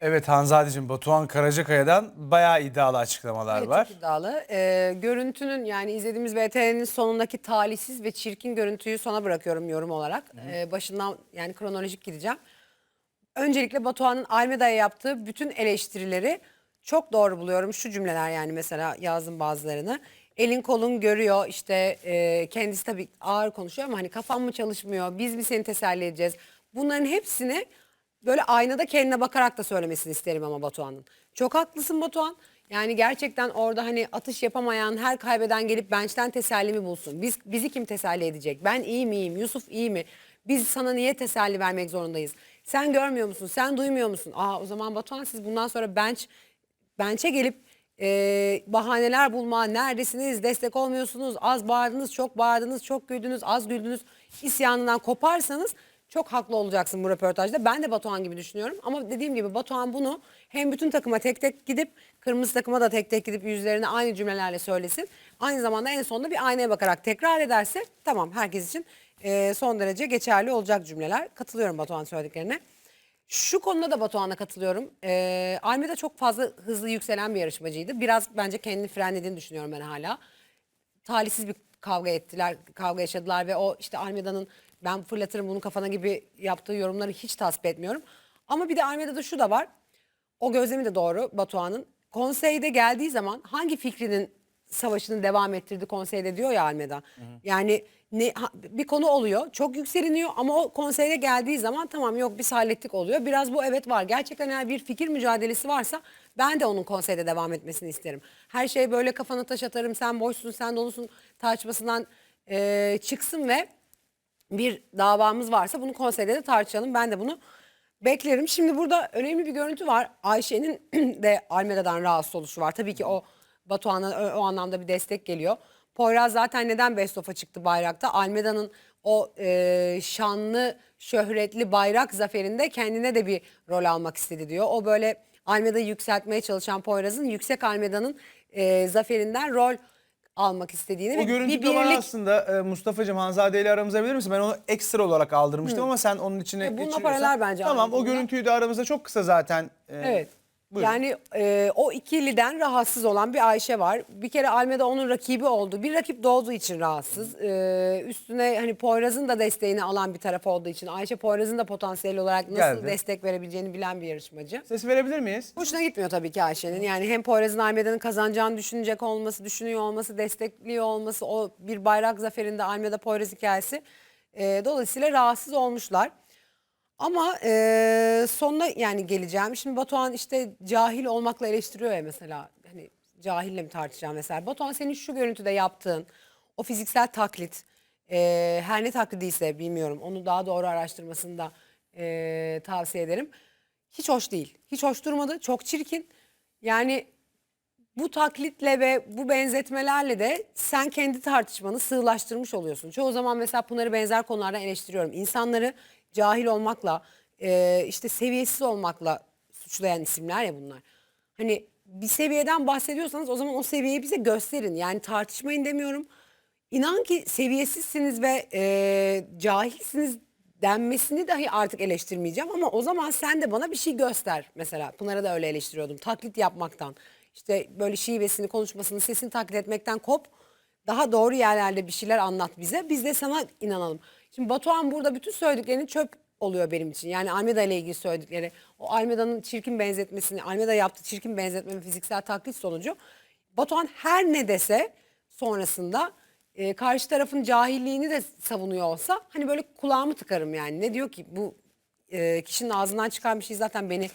Evet Hanzadeciğim Batuhan Karacakaya'dan bayağı iddialı açıklamalar Evet, var. Çok iddialı. Ee, görüntünün yani izlediğimiz VTR'nin sonundaki talihsiz ve çirkin görüntüyü sona bırakıyorum yorum olarak. Ee, başından yani kronolojik gideceğim. Öncelikle Batuhan'ın Almeda'ya yaptığı bütün eleştirileri çok doğru buluyorum. Şu cümleler yani mesela yazdım bazılarını. Elin kolun görüyor işte e, kendisi tabii ağır konuşuyor ama hani kafam mı çalışmıyor biz mi seni teselli edeceğiz. Bunların hepsini böyle aynada kendine bakarak da söylemesini isterim ama Batuhan'ın. Çok haklısın Batuhan. Yani gerçekten orada hani atış yapamayan her kaybeden gelip bench'ten tesellimi bulsun. Biz bizi kim teselli edecek? Ben iyi miyim? Yusuf iyi mi? Biz sana niye teselli vermek zorundayız? Sen görmüyor musun? Sen duymuyor musun? Aa o zaman Batuhan siz bundan sonra bench bench'e gelip e, bahaneler bulma, neredesiniz, destek olmuyorsunuz, az bağırdınız, çok bağırdınız, çok güldünüz, az güldünüz isyanından koparsanız çok haklı olacaksın bu röportajda. Ben de Batuhan gibi düşünüyorum ama dediğim gibi Batuhan bunu hem bütün takıma tek tek gidip kırmızı takıma da tek tek gidip yüzlerine aynı cümlelerle söylesin. Aynı zamanda en sonunda bir aynaya bakarak tekrar ederse tamam herkes için e, son derece geçerli olacak cümleler. Katılıyorum Batuhan söylediklerine. Şu konuda da Batuhan'a katılıyorum. Ee, Almeda çok fazla hızlı yükselen bir yarışmacıydı. Biraz bence kendini frenlediğini düşünüyorum ben hala. Talihsiz bir kavga ettiler, kavga yaşadılar ve o işte Almeda'nın ben fırlatırım bunu kafana gibi yaptığı yorumları hiç tasvip etmiyorum. Ama bir de Almeda'da şu da var. O gözlemi de doğru Batuhan'ın. Konseyde geldiği zaman hangi fikrinin savaşını devam ettirdi konseyde diyor ya Almeda. Yani ne, ha- bir konu oluyor çok yükseliniyor ama o konseyde geldiği zaman tamam yok biz hallettik oluyor. Biraz bu evet var. Gerçekten eğer bir fikir mücadelesi varsa ben de onun konseyde devam etmesini isterim. Her şey böyle kafana taş atarım sen boşsun sen dolusun tartışmasından eee, çıksın ve bir davamız varsa bunu konseyde de tartışalım. Ben de bunu beklerim. Şimdi burada önemli bir görüntü var. Ayşe'nin de Almeda'dan rahatsız oluşu var. Tabii ki o Batuhan'a o, anlamda bir destek geliyor. Poyraz zaten neden Best of'a çıktı bayrakta? Almeda'nın o e, şanlı, şöhretli bayrak zaferinde kendine de bir rol almak istedi diyor. O böyle Almeda'yı yükseltmeye çalışan Poyraz'ın yüksek Almeda'nın e, zaferinden rol almak istediğini O görüntü bir de birlik aslında e, Mustafa'cığım Hanzade ile aramıza verir misin? Ben onu ekstra olarak aldırmıştım ama sen onun içine E, bununla geçiriyorsan- paralel bence Tamam o görüntüyü de aramızda çok kısa zaten. e, Evet. Buyurun. Yani e, o ikiliden rahatsız olan bir Ayşe var. Bir kere Almeda onun rakibi oldu. Bir rakip doğduğu için rahatsız. E, üstüne hani Poyraz'ın da desteğini alan bir taraf olduğu için Ayşe Poyraz'ın da potansiyel olarak nasıl Geldi. destek verebileceğini bilen bir yarışmacı. Ses verebilir miyiz? Hoşuna gitmiyor tabii ki Ayşe'nin. Yani hem Poyraz'ın Almeda'nın kazanacağını düşünecek olması, düşünüyor olması, destekliyor olması, o bir bayrak zaferinde Almeda Poyraz hikayesi. E, dolayısıyla rahatsız olmuşlar. Ama e, sonuna yani geleceğim. Şimdi Batuhan işte cahil olmakla eleştiriyor ya mesela. Hani cahille mi tartışacağım mesela. Batuhan senin şu görüntüde yaptığın o fiziksel taklit e, her ne taklidiyse bilmiyorum. Onu daha doğru araştırmasını da e, tavsiye ederim. Hiç hoş değil. Hiç hoş durmadı. Çok çirkin. Yani bu taklitle ve bu benzetmelerle de sen kendi tartışmanı sığlaştırmış oluyorsun. Çoğu zaman mesela Pınar'ı benzer konulardan eleştiriyorum. İnsanları cahil olmakla, e, işte seviyesiz olmakla suçlayan isimler ya bunlar. Hani bir seviyeden bahsediyorsanız o zaman o seviyeyi bize gösterin. Yani tartışmayın demiyorum. İnan ki seviyesizsiniz ve e, cahilsiniz denmesini dahi artık eleştirmeyeceğim ama o zaman sen de bana bir şey göster mesela. Pınar'a da öyle eleştiriyordum. Taklit yapmaktan, işte böyle şivesini, konuşmasını, sesini taklit etmekten kop. Daha doğru yerlerde bir şeyler anlat bize. Biz de sana inanalım. Şimdi Batuhan burada bütün söylediklerini çöp oluyor benim için. Yani Almeda ile ilgili söyledikleri. O Almeda'nın çirkin benzetmesini, Almeda yaptığı çirkin benzetme ve fiziksel taklit sonucu. Batuhan her ne dese sonrasında e, karşı tarafın cahilliğini de savunuyor olsa hani böyle kulağımı tıkarım yani. Ne diyor ki bu e, kişinin ağzından çıkan bir şey zaten beni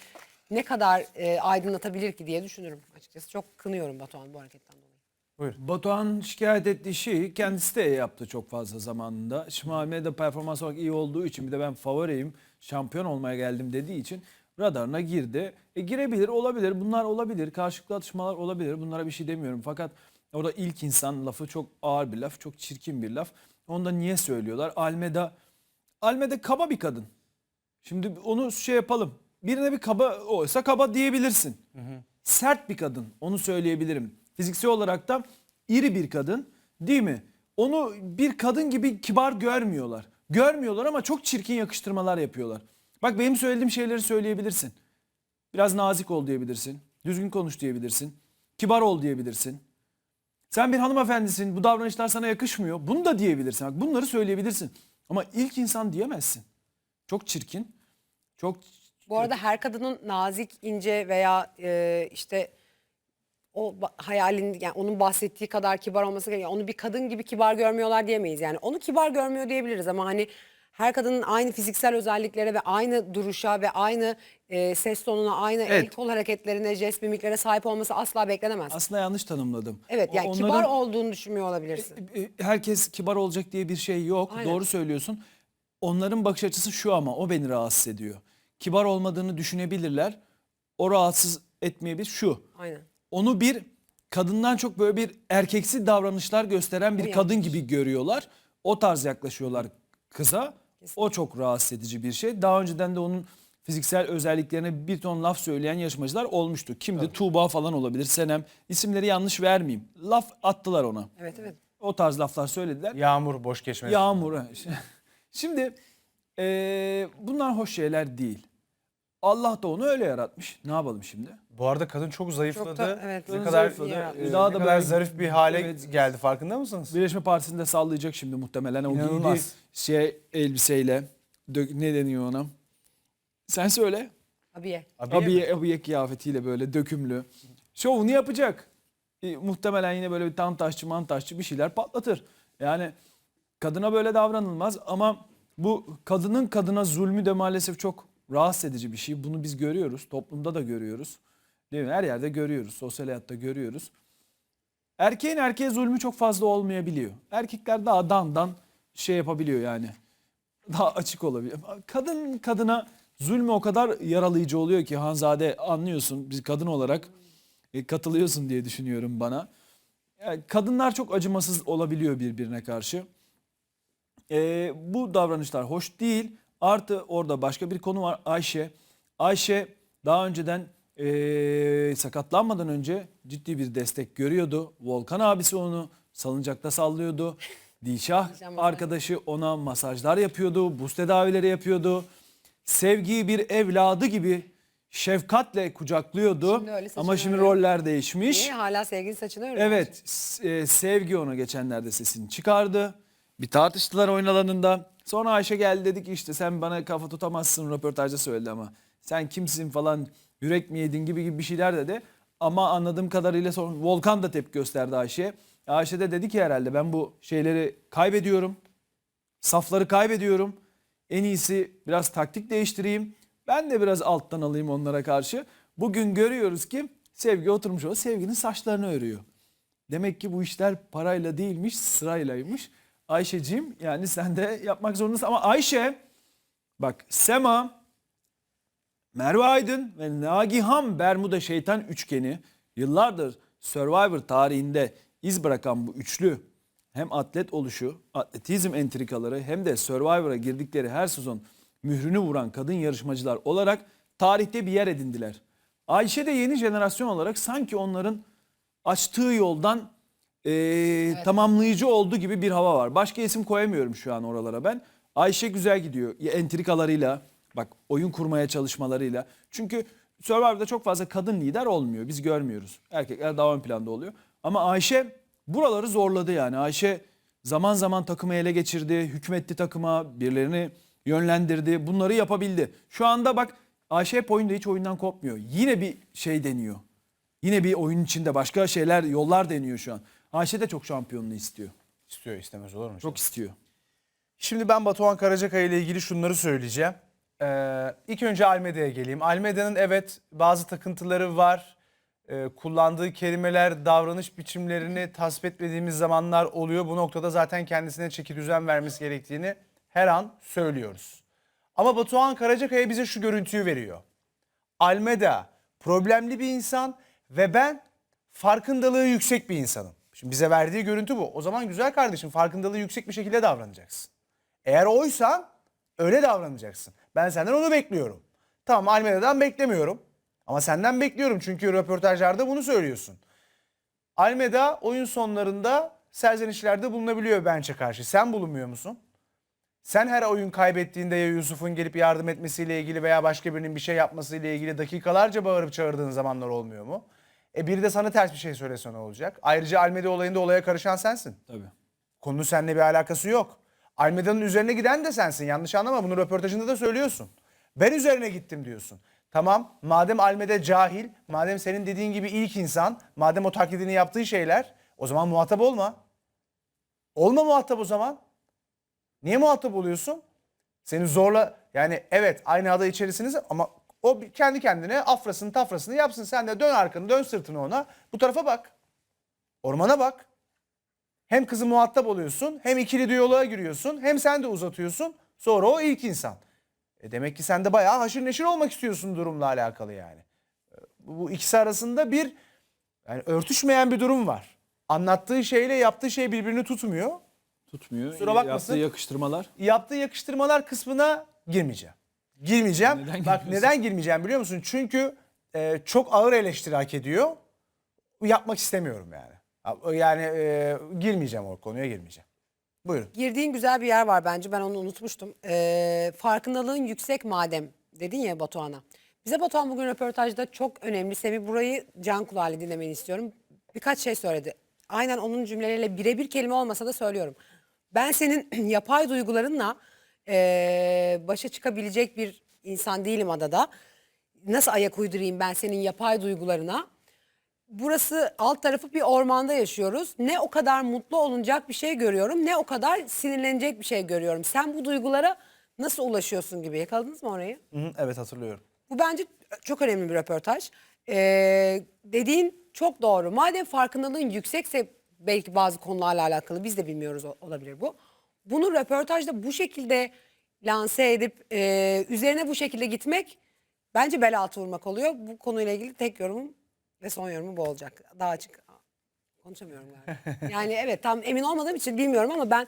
ne kadar e, aydınlatabilir ki diye düşünürüm açıkçası. Çok kınıyorum Batuhan bu hareketten dolayı. Buyurun. Batuhan şikayet ettiği şeyi kendisi de yaptı çok fazla zamanında. Şimdi Almeda performans olarak iyi olduğu için bir de ben favoriyim, şampiyon olmaya geldim dediği için radarına girdi. E girebilir, olabilir. Bunlar olabilir. Karşılıklı atışmalar olabilir. Bunlara bir şey demiyorum. Fakat orada ilk insan lafı çok ağır bir laf, çok çirkin bir laf. Onu da niye söylüyorlar? Almeda Almeda kaba bir kadın. Şimdi onu şey yapalım. Birine bir kaba oysa kaba diyebilirsin. Sert bir kadın onu söyleyebilirim. Fiziksel olarak da iri bir kadın değil mi? Onu bir kadın gibi kibar görmüyorlar. Görmüyorlar ama çok çirkin yakıştırmalar yapıyorlar. Bak benim söylediğim şeyleri söyleyebilirsin. Biraz nazik ol diyebilirsin. Düzgün konuş diyebilirsin. Kibar ol diyebilirsin. Sen bir hanımefendisin. Bu davranışlar sana yakışmıyor. Bunu da diyebilirsin. Bak bunları söyleyebilirsin. Ama ilk insan diyemezsin. Çok çirkin. Çok Bu arada her kadının nazik, ince veya e, işte o hayalin yani onun bahsettiği kadar kibar olması gerekiyor. Onu bir kadın gibi kibar görmüyorlar diyemeyiz. Yani onu kibar görmüyor diyebiliriz ama hani her kadının aynı fiziksel özelliklere ve aynı duruşa ve aynı e, ses tonuna, aynı el Evet. kol hareketlerine, jest mimiklere sahip olması asla beklenemez. aslında yanlış tanımladım. evet yani onların- kibar olduğunu düşünmüyor olabilirsin. E, herkes kibar olacak diye bir şey yok. Aynen. Doğru söylüyorsun. Onların bakış açısı şu ama o beni rahatsız ediyor. Kibar olmadığını düşünebilirler. O rahatsız etmeyebilir şu. Aynen. Onu bir kadından çok böyle bir erkeksi davranışlar gösteren bir kadın gibi görüyorlar. O tarz yaklaşıyorlar kıza. O çok rahatsız edici bir şey. Daha önceden de onun fiziksel özelliklerine bir ton laf söyleyen yarışmacılar olmuştu. Kimdi? Tuğba falan olabilir. Senem. İsimleri yanlış vermeyeyim. Laf attılar ona. Evet evet. O tarz laflar söylediler. Yağmur boş geçmez. Yağmur. Şimdi eee, bunlar hoş şeyler değil. Allah da onu öyle yaratmış. Ne yapalım şimdi? Bu arada kadın çok zayıfladı. Çok da- evet. Ne kadar, zayıfladı. e, Daha ne da kadar böyle- zarif bir hale Evet. geldi farkında mısınız? Birleşme Partisi'nde sallayacak şimdi muhtemelen. O İnanılmaz. şey elbiseyle. Dök, ne deniyor ona? Sen söyle. Abiye. Abiye? Abiye, abiye kıyafetiyle böyle dökümlü. Şovunu yapacak. E, muhtemelen yine böyle bir tam taşçı mantaşçı bir şeyler patlatır. Yani kadına böyle davranılmaz ama bu kadının kadına zulmü de maalesef çok rahatsız edici bir şey. Bunu biz görüyoruz. Toplumda da görüyoruz. Değil mi? Her yerde görüyoruz. Sosyal hayatta görüyoruz. Erkeğin erkeğe zulmü çok fazla olmayabiliyor. Erkekler daha dandan şey yapabiliyor yani. Daha açık olabiliyor. Kadın kadına zulmü o kadar yaralayıcı oluyor ki Hanzade anlıyorsun. Biz kadın olarak e, katılıyorsun diye düşünüyorum bana. Yani kadınlar çok acımasız olabiliyor birbirine karşı. E, bu davranışlar hoş değil. Artı orada başka bir konu var Ayşe. Ayşe daha önceden e, sakatlanmadan önce ciddi bir destek görüyordu. Volkan abisi onu salıncakta sallıyordu. Dilşah arkadaşı ona masajlar yapıyordu. Buz tedavileri yapıyordu. Sevgiyi bir evladı gibi şefkatle kucaklıyordu. Şimdi öyle saçını Ama şimdi örüyor. roller değişmiş. Niye hala sevgili saçını örüyor? Evet, s- e, Sevgi ona geçenlerde sesini çıkardı. Bir tartıştılar oyun alanında. Sonra Ayşe geldi dedi ki işte sen bana kafa tutamazsın röportajda söyledi ama. Sen kimsin falan yürek mi yedin gibi gibi bir şeyler dedi. Ama anladığım kadarıyla sonra Volkan da tepki gösterdi Ayşe'ye. Ayşe de dedi ki herhalde ben bu şeyleri kaybediyorum. Safları kaybediyorum. En iyisi biraz taktik değiştireyim. Ben de biraz alttan alayım onlara karşı. Bugün görüyoruz ki Sevgi oturmuş o Sevgi'nin saçlarını örüyor. Demek ki bu işler parayla değilmiş sıraylaymış. Ayşe'cim yani sen de yapmak zorundasın. Ama Ayşe bak Sema, Merve Aydın ve Nagihan Bermuda şeytan üçgeni yıllardır Survivor tarihinde iz bırakan bu üçlü hem atlet oluşu, atletizm entrikaları hem de Survivor'a girdikleri her sezon mührünü vuran kadın yarışmacılar olarak tarihte bir yer edindiler. Ayşe de yeni jenerasyon olarak sanki onların açtığı yoldan eee, tamamlayıcı olduğu gibi bir hava var. Başka isim koyamıyorum şu an oralara ben. Ayşe güzel gidiyor. Ya Entrikalarıyla, bak oyun kurmaya çalışmalarıyla. Çünkü Survivor'da çok fazla kadın lider olmuyor. Biz görmüyoruz. Erkekler daha ön planda oluyor. Ama Ayşe buraları zorladı yani. Ayşe zaman zaman takımı ele geçirdi, hükmetti takıma, birilerini yönlendirdi. Bunları yapabildi. Şu anda bak Ayşe hep oyunda hiç oyundan kopmuyor. Yine bir şey deniyor. Yine bir oyun içinde başka şeyler, yollar deniyor şu an. Ayşe de çok şampiyonluğu istiyor. İstiyor istemez olur mu? Çok istiyor. Şimdi ben Batuhan Karacakaya ile ilgili şunları söyleyeceğim. Ee, ilk önce Almeda'ya geleyim. Almeda'nın evet bazı takıntıları var. Ee, kullandığı kelimeler, davranış biçimlerini tasvip etmediğimiz zamanlar oluyor. Bu noktada zaten kendisine çeki düzen vermesi gerektiğini her an söylüyoruz. Ama Batuhan Karacakaya bize şu görüntüyü veriyor. Almeda problemli bir insan ve ben farkındalığı yüksek bir insanım. Şimdi bize verdiği görüntü bu. O zaman güzel kardeşim farkındalığı yüksek bir şekilde davranacaksın. Eğer oysan öyle davranacaksın. Ben senden onu bekliyorum. Tamam Almeda'dan beklemiyorum. Ama senden bekliyorum çünkü röportajlarda bunu söylüyorsun. Almeda oyun sonlarında serzenişlerde bulunabiliyor bench'e karşı. Sen bulunmuyor musun? Sen her oyun kaybettiğinde ya Yusuf'un gelip yardım etmesiyle ilgili veya başka birinin bir şey yapmasıyla ilgili dakikalarca bağırıp çağırdığın zamanlar olmuyor mu? E biri de sana ters bir şey söylese ne olacak? Ayrıca Almeda olayında olaya karışan sensin. Tabii. Konunun seninle bir alakası yok. Almeda'nın üzerine giden de sensin. Yanlış anlama bunu röportajında da söylüyorsun. Ben üzerine gittim diyorsun. Tamam madem Almeda cahil, madem senin dediğin gibi ilk insan, madem o taklidini yaptığı şeyler o zaman muhatap olma. Olma muhatap o zaman. Niye muhatap oluyorsun? Seni zorla yani evet aynı ada içerisiniz ama o kendi kendine afrasını tafrasını yapsın. Sen de dön arkanı dön sırtını ona. Bu tarafa bak. Ormana bak. Hem kızı muhatap oluyorsun hem ikili diyaloğa giriyorsun hem sen de uzatıyorsun. Sonra o ilk insan. E demek ki sen de bayağı haşır neşir olmak istiyorsun durumla alakalı yani. E, Bu bu ikisi arasında bir yani örtüşmeyen bir durum var. Anlattığı şeyle yaptığı şey birbirini tutmuyor. Tutmuyor. Kusura bakmasın. Yaptığı yakıştırmalar. Yaptığı yakıştırmalar kısmına girmeyeceğim. Girmeyeceğim. Neden Bak neden girmeyeceğim biliyor musun? Çünkü e, çok ağır eleştiri hak ediyor. Yapmak istemiyorum yani. Yani e, girmeyeceğim o konuya girmeyeceğim. Buyurun. Girdiğin güzel bir yer var bence ben onu unutmuştum. Ee, farkındalığın yüksek madem dedin ya Batuhan'a. Bize Batuhan bugün röportajda çok önemli. Semih burayı can kulağıyla dinlemeni istiyorum. Birkaç şey söyledi. Aynen onun cümleleriyle birebir kelime olmasa da söylüyorum. Ben senin yapay duygularınla ee, başa çıkabilecek bir insan değilim adada. Nasıl ayak uydurayım ben senin yapay duygularına? Burası alt tarafı bir ormanda yaşıyoruz. Ne o kadar mutlu olunacak bir şey görüyorum ne o kadar sinirlenecek bir şey görüyorum. Sen bu duygulara nasıl ulaşıyorsun gibi yakaladınız mı orayı? Hı hı, evet hatırlıyorum. Bu bence çok önemli bir röportaj. Ee, dediğin çok doğru. Madem farkındalığın yüksekse belki bazı konularla alakalı biz de bilmiyoruz o- olabilir bu. Bunu röportajda bu şekilde lanse edip e, üzerine bu şekilde gitmek bence bel altı vurmak oluyor. Bu konuyla ilgili tek yorumum ve son yorumum bu olacak. Daha açık konuşamıyorum galiba. yani evet tam emin olmadığım için bilmiyorum ama ben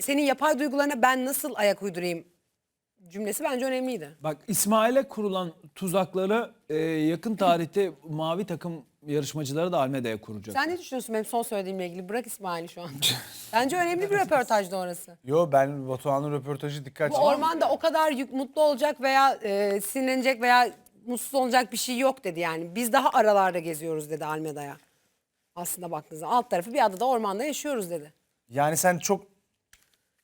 senin yapay duygularına ben nasıl ayak uydurayım cümlesi bence önemliydi. Bak İsmail'e kurulan tuzakları e, yakın tarihte mavi takım yarışmacıları da Almeda'ya kuracak. Sen ne düşünüyorsun benim son söylediğimle ilgili? Bırak İsmail'i şu anda. Bence önemli bir röportajdı orası. Yo ben Batuhan'ın röportajı dikkat Bu ormanda o kadar yük, mutlu olacak veya e, sinirlenecek veya mutsuz olacak bir şey yok dedi yani. Biz daha aralarda geziyoruz dedi Almeda'ya. Aslında baktığınızda alt tarafı bir adada ormanda yaşıyoruz dedi. Yani sen çok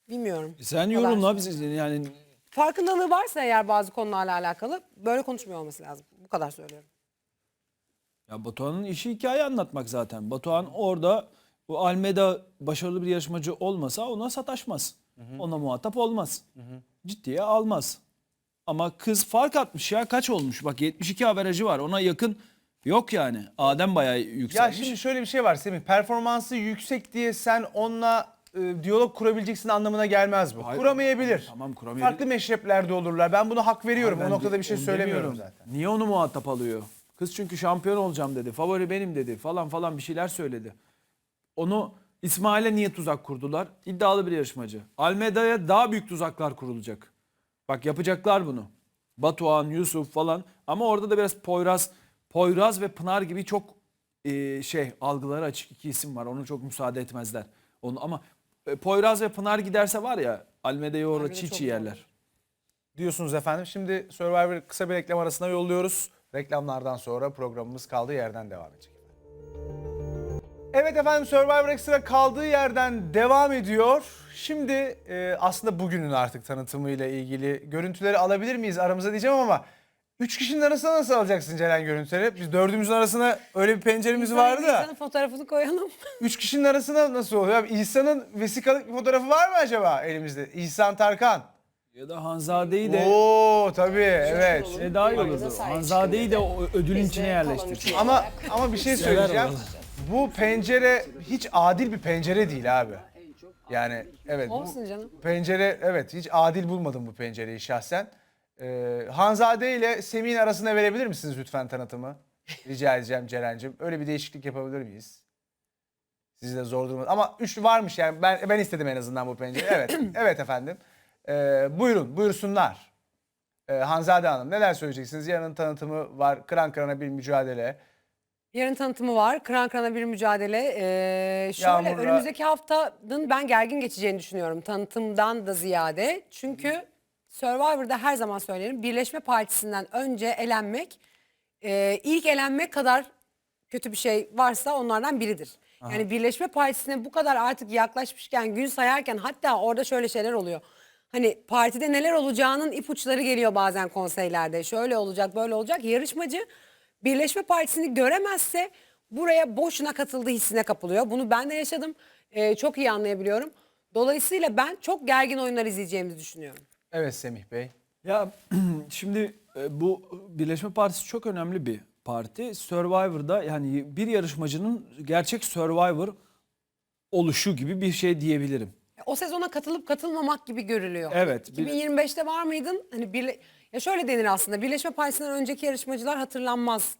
Bilmiyorum. Sen Bu kadar. yorumla biz yani Farkındalığı varsa eğer bazı konularla alakalı böyle konuşmuyor olması lazım. Bu kadar söylüyorum. Ya Batuhan'ın işi hikaye anlatmak zaten. Batuhan orada bu Almeda başarılı bir yarışmacı olmasa ona sataşmaz. Ona muhatap olmaz. Ciddiye almaz. Ama kız fark atmış ya kaç olmuş? Bak 72 averajı var. Ona yakın yok yani. Adem bayağı Ya yükselmiş. şimdi şöyle bir şey var Semih. Performansı yüksek diye sen onunla e, diyalog kurabileceksin anlamına gelmez bu. Hayır, Kuramayabilir. tamam, kuramayabilir. Farklı meşreplerde olurlar. Ben bunu hak veriyorum. Ben o noktada bir şey söylemiyorum zaten. Niye onu muhatap alıyor? Kız çünkü şampiyon olacağım dedi. Favori benim dedi falan falan bir şeyler söyledi. Onu İsmail'e niye tuzak kurdular? İddialı bir yarışmacı. Almeda'ya daha büyük tuzaklar kurulacak. Bak yapacaklar bunu. Batuhan, Yusuf falan. Ama orada da biraz Poyraz, Poyraz ve Pınar gibi çok e, şey algıları açık iki isim var. Onu çok müsaade etmezler. Onu ama Poyraz ve Pınar giderse var ya Almeda'yı orada çiğ çiğ yerler. Diyorsunuz efendim. Şimdi Survivor kısa bir reklam arasına yolluyoruz. Reklamlardan sonra programımız kaldığı yerden devam edecek. Evet efendim Survivor Extra kaldığı yerden devam ediyor. Şimdi e, aslında bugünün artık tanıtımıyla ilgili görüntüleri alabilir miyiz aramıza diyeceğim ama üç kişinin arasına nasıl alacaksın Ceren görüntüleri? Biz dördümüzün arasına öyle bir penceremiz vardı da. İnsanın fotoğrafını koyalım. Üç kişinin arasına nasıl oluyor? Abi, İhsan'ın vesikalık bir fotoğrafı var mı acaba elimizde? İhsan Tarkan. Ya da Hanzade'yi de Oo tabii evet. E daha iyi olurdu. Hanzade'yi de o ödülün içine yerleştir. Ama ama bir şey söyleyeceğim. Bu pencere hiç adil bir pencere değil abi. Yani evet bu Olsun canım. pencere evet hiç adil bulmadım bu pencereyi şahsen. Ee, Hanzade ile Semih'in arasına verebilir misiniz lütfen tanıtımı? Rica edeceğim Ceren'cim. Öyle bir değişiklik yapabilir miyiz? Sizi de zor durma. Ama üçlü varmış yani ben ben istedim en azından bu pencere. Evet evet efendim. Ee, buyurun buyursunlar. Ee, Hanzade Hanım neler söyleyeceksiniz? Yarının tanıtımı var. Kıran kırana bir mücadele. Yarın tanıtımı var. Kıran kırana bir mücadele. Ee, şöyle Yağmur'la- önümüzdeki haftanın ben gergin geçeceğini düşünüyorum. Tanıtımdan da ziyade. Çünkü Survivor'da her zaman söylerim. Birleşme Partisi'nden önce elenmek e, ilk elenmek kadar kötü bir şey varsa onlardan biridir. Yani Birleşme Partisi'ne bu kadar artık yaklaşmışken, gün sayarken hatta orada şöyle şeyler oluyor. Hani partide neler olacağının ipuçları geliyor bazen konseylerde. Şöyle olacak, böyle olacak. Yarışmacı Birleşme Partisi'ni göremezse buraya boşuna katıldığı hissine kapılıyor. Bunu ben de yaşadım. Ee, çok iyi anlayabiliyorum. Dolayısıyla ben çok gergin oyunlar izleyeceğimizi düşünüyorum. Evet Semih Bey. Ya şimdi e, bu Birleşme Partisi çok önemli bir parti. Survivor'da yani bir yarışmacının gerçek Survivor oluşu gibi bir şey diyebilirim. O sezona katılıp katılmamak gibi görülüyor. Evet, bir- 2025'te var mıydın? Hani birle... ya şöyle denir aslında. Birleşme Partisi'nden önceki yarışmacılar hatırlanmaz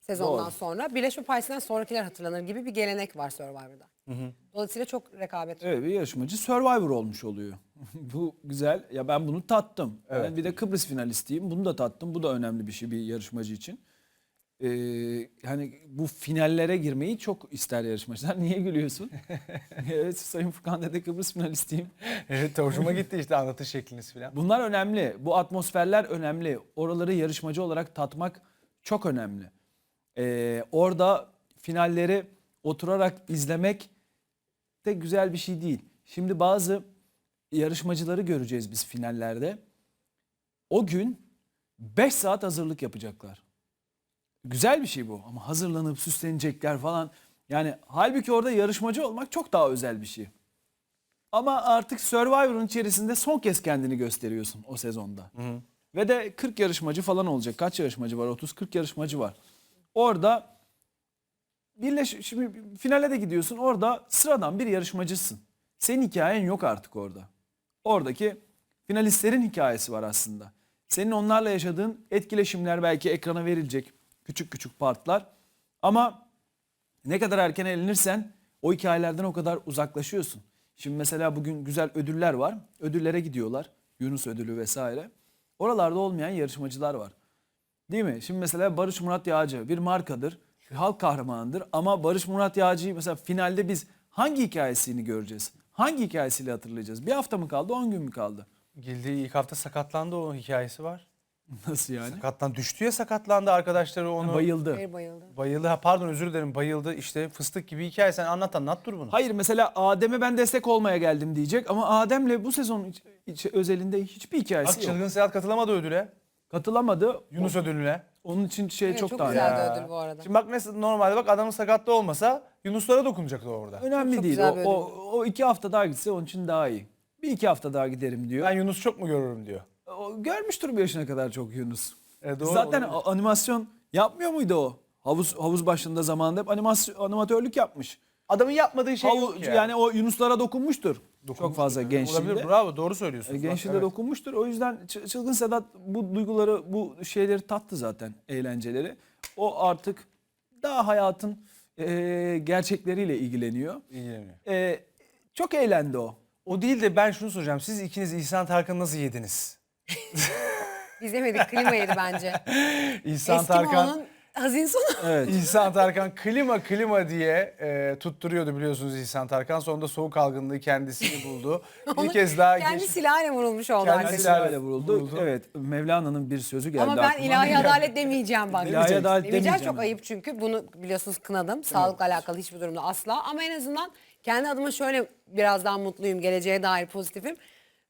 sezondan Doğru. sonra. Birleşme Partisi'nden sonrakiler hatırlanır gibi bir gelenek var Survivor'da. Dolayısıyla çok rekabet. Evet bir yarışmacı Survivor olmuş oluyor. Bu güzel. Ya ben bunu tattım. Ben bir de Kıbrıs finalistiyim. Bunu da tattım. Bu da önemli bir şey bir yarışmacı için. Ee, yani bu finallere girmeyi çok ister yarışmacılar. Niye gülüyorsun? evet Sayın Furkan Dede Kıbrıs finalistiyim. Evet hoşuma gitti işte anlatış şekliniz falan. Bunlar önemli. Bu atmosferler önemli. Oraları yarışmacı olarak tatmak çok önemli. Ee, orada finalleri oturarak izlemek de güzel bir şey değil. Şimdi bazı yarışmacıları göreceğiz biz finallerde. O gün 5 saat hazırlık yapacaklar. Güzel bir şey bu ama hazırlanıp süslenecekler falan. Yani halbuki orada yarışmacı olmak çok daha özel bir şey. Ama artık Survivor'ın içerisinde son kez kendini gösteriyorsun o sezonda. Ve de 40 yarışmacı falan olacak. Kaç yarışmacı var? 30-40 yarışmacı var. Orada birleş şimdi finale de gidiyorsun. Orada sıradan bir yarışmacısın. Senin hikayen yok artık orada. Oradaki finalistlerin hikayesi var aslında. Senin onlarla yaşadığın etkileşimler belki ekrana verilecek. Küçük küçük partlar. Ama ne kadar erken elenirsen o hikayelerden o kadar uzaklaşıyorsun. Şimdi mesela bugün güzel ödüller var. Ödüllere gidiyorlar. Yunus ödülü vesaire. Oralarda olmayan yarışmacılar var. Değil mi? Şimdi mesela Barış Murat Yağcı bir markadır. Bir halk kahramanıdır. Ama Barış Murat Yağcı'yı mesela finalde biz hangi hikayesini göreceğiz? Hangi hikayesiyle hatırlayacağız? Bir hafta mı kaldı, 10 gün mü kaldı? Girdiği ilk hafta sakatlandı o hikayesi var. Nasıl yani? Sakatlan düştü ya sakatlandı arkadaşları onu. Bayıldı. Hayır bayıldı. Bayıldı. Ha, pardon özür dilerim bayıldı işte fıstık gibi hikaye sen anlat anlat dur bunu. Hayır mesela Adem'e ben destek olmaya geldim diyecek ama Adem'le bu sezon iç- iç- özelinde hiçbir hikayesi Bak yok. Çılgın Seyahat katılamadı ödüle. Katılamadı. Yunus ödülüne. Onun için şey Evet, çok, çok daha. Güzeldi ödül bu arada. Şimdi bak mesela normalde bak adamın sakatlığı olmasa Yunuslara dokunacaktı orada. Önemli Çok değil. O, o, o iki hafta daha gitse onun için daha iyi. Bir iki hafta daha giderim diyor. Ben Yunus çok mu görürüm diyor. O, görmüştür bir yaşına kadar çok Yunus. E, doğru, Zaten olabilir. animasyon yapmıyor muydu o? Havuz havuz başında zamanında hep animasyon animatörlük yapmış. Adamın yapmadığı şey Havu- yok ya. yani o Yunuslara dokunmuştur. çok Dokunmuş. fazla Evet, gençliğinde. Olabilir bravo doğru söylüyorsun. E, Gençliğinde dokunmuştur. O yüzden Çılgın Sedat bu duyguları, bu şeyleri tattı zaten eğlenceleri. O artık daha hayatın e, gerçekleriyle ilgileniyor. İlgileniyor. E, çok eğlendi o. O değil de ben şunu soracağım. Siz ikiniz İhsan Tarkan'ı nasıl yediniz? Biz yemedik klima yedi bence. İhsan Tarkan Eskimo'nun hazin sonu. Evet. İhsan Tarkan klima klima diye e, tutturuyordu biliyorsunuz İhsan Tarkan. Sonunda soğuk algınlığı kendisini buldu. bir Onu kez daha Kendi geç. silahıyla vurulmuş oldu Kendi arkadaşlar. silahıyla vuruldu. vuruldu. Evet. Mevlana'nın bir sözü geldi Ama ben aklıma. ilahi adalet demeyeceğim bak. İlahi adalet Demeyeceğim demeyeceğim. çok ayıp çünkü bunu biliyorsunuz kınadım. Sağlıkla alakalı hiçbir durumda asla. Ama en azından kendi adıma şöyle biraz daha mutluyum. Geleceğe dair pozitifim.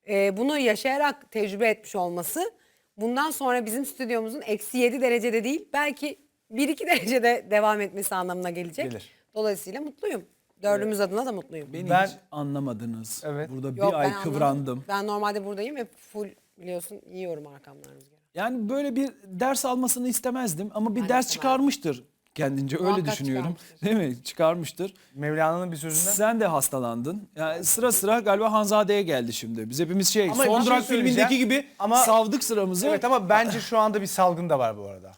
Ee, bunu yaşayarak tecrübe etmiş olması bundan sonra bizim stüdyomuzun eksi 7 derecede değil belki 1-2 derecede devam etmesi anlamına gelecek. Gelir. Dolayısıyla mutluyum. Dördümüz adına da mutluyum. Beni Ben- hiç anlamadınız. Evet. Burada Yok, bir ay ben anlamadım. kıvrandım. Ben normalde buradayım ve full biliyorsun yiyorum arkamdan rüzgarı. Yani böyle bir ders almasını istemezdim ama bir de ders çıkarmıştır kendince öyle Muhakkak düşünüyorum. çıkarmıştır. Değil mi? Çıkarmıştır. Mevlana'nın bir sözünden. Sen de hastalandın. Yani sıra sıra galiba Hanzade'ye geldi şimdi. Biz hepimiz şey Ama Son bir şey Durak filmindeki söyleyeceğim. gibi Ama- savdık sıramızı. Evet ama bence şu anda bir salgın da var bu arada.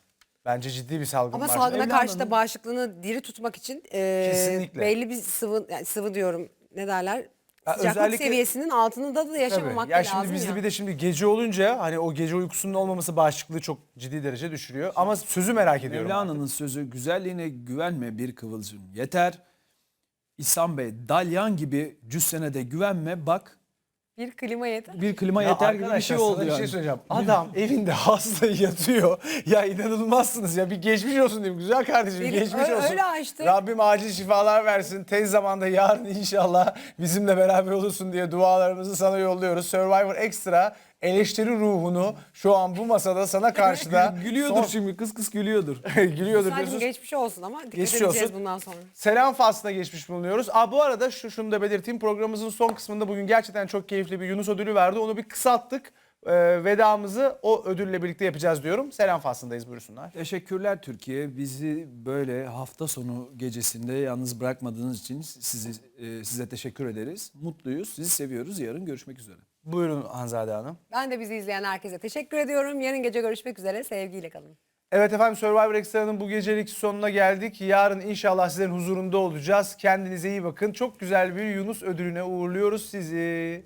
Bence ciddi bir salgın Ama var. salgına karşı da bağışıklığını diri tutmak için e, Kesinlikle. belli bir sıvı yani sıvı diyorum ne derler Ya sıcaklık özellikle- seviyesinin altında da yaşamamak Tabii. Ya lazım şimdi bizde ya. bir de şimdi gece olunca hani o gece uykusunun olmaması bağışıklığı çok ciddi derece düşürüyor. Ama sözü merak ediyorum. Mevlana'nın sözü güzelliğine güvenme bir kıvılcım yeter. İhsan Bey dalyan gibi cüssene de güvenme bak Bir klima yeter. bir klima Ya yeter gibi bir arkadaşlar şey sana oldu bir yani. şey söyleyeceğim. Adam evinde hasta yatıyor. Ya inanılmazsınız ya. Bir geçmiş olsun diyeyim. Güzel kardeşim Benim geçmiş ö- olsun. öyle açtı. Rabbim acil şifalar versin. Tez zamanda yarın inşallah bizimle beraber olursun diye dualarımızı sana yolluyoruz. Survivor Extra eleştiri ruhunu şu an bu masada sana karşı da Gülüyordur son- şimdi kıs kıs gülüyordur. gülüyordur diyorsunuz. geçmiş olsun ama dikkat Geçmiş edeceğiz olsun. bundan sonra. Selam faslına geçmiş bulunuyoruz. Aa, bu arada şu, şunu da belirteyim. Programımızın son kısmında bugün gerçekten çok keyifli bir Yunus ödülü verdi. Onu bir kısalttık. Ee, vedamızı o ödülle birlikte yapacağız diyorum. Selam faslındayız buyursunlar. Teşekkürler Türkiye. Bizi böyle hafta sonu gecesinde yalnız bırakmadığınız için sizi, e, size teşekkür ederiz. Mutluyuz. Sizi seviyoruz. Yarın görüşmek üzere. Buyurun Hanzade Hanım. Ben de bizi izleyen herkese teşekkür ediyorum. Yarın gece görüşmek üzere. Sevgiyle kalın. Evet efendim Survivor Extra'nın bu gecelik sonuna geldik. Yarın inşallah sizlerin huzurunda olacağız. Kendinize iyi bakın. Çok güzel bir Yunus ödülüne uğurluyoruz sizi.